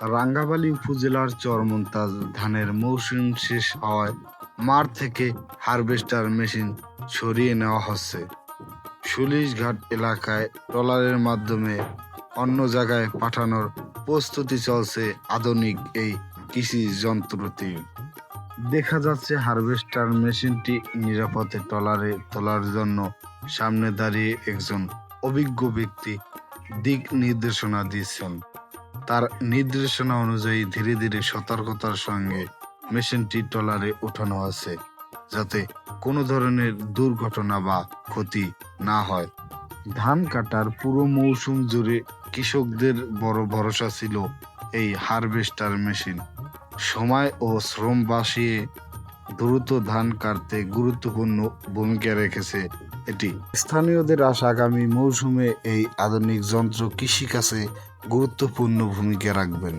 রাঙ্গাবালী উপজেলার চরমন্তাজ ধানের মৌসুম শেষ হওয়ায় মাঠ থেকে হারভেস্টার মেশিন সরিয়ে নেওয়া হচ্ছে। সুলিশঘাট এলাকায় ট্রলারের মাধ্যমে অন্য জায়গায় পাঠানোর প্রস্তুতি চলছে আধুনিক এই কৃষি যন্ত্রটি। দেখা যাচ্ছে হারভেস্টার মেশিনটি নিরাপদে ট্রলারে তোলার জন্য সামনে দাঁড়িয়ে একজন অভিজ্ঞ ব্যক্তি দিক নির্দেশনা দিচ্ছেন। তার নির্দেশনা অনুযায়ী ধীরে ধীরে সতর্কতার সঙ্গে মেশিনটি ট্রলারে উঠানো আছে, যাতে কোনো ধরনের দুর্ঘটনা বা ক্ষতি না হয়। ধান কাটার পুরো মৌসুম জুড়ে কৃষকদের বড় ভরসা ছিল এই হারভেস্টার মেশিন। সময় ও শ্রম বাঁচিয়ে দ্রুত ধান কাটতে গুরুত্বপূর্ণ ভূমিকা রেখেছে এটি। স্থানীয়দের আশা আগামী মৌসুমে এই আধুনিক যন্ত্র কৃষিকাজে গুরুত্বপূর্ণ ভূমিকা রাখবেন।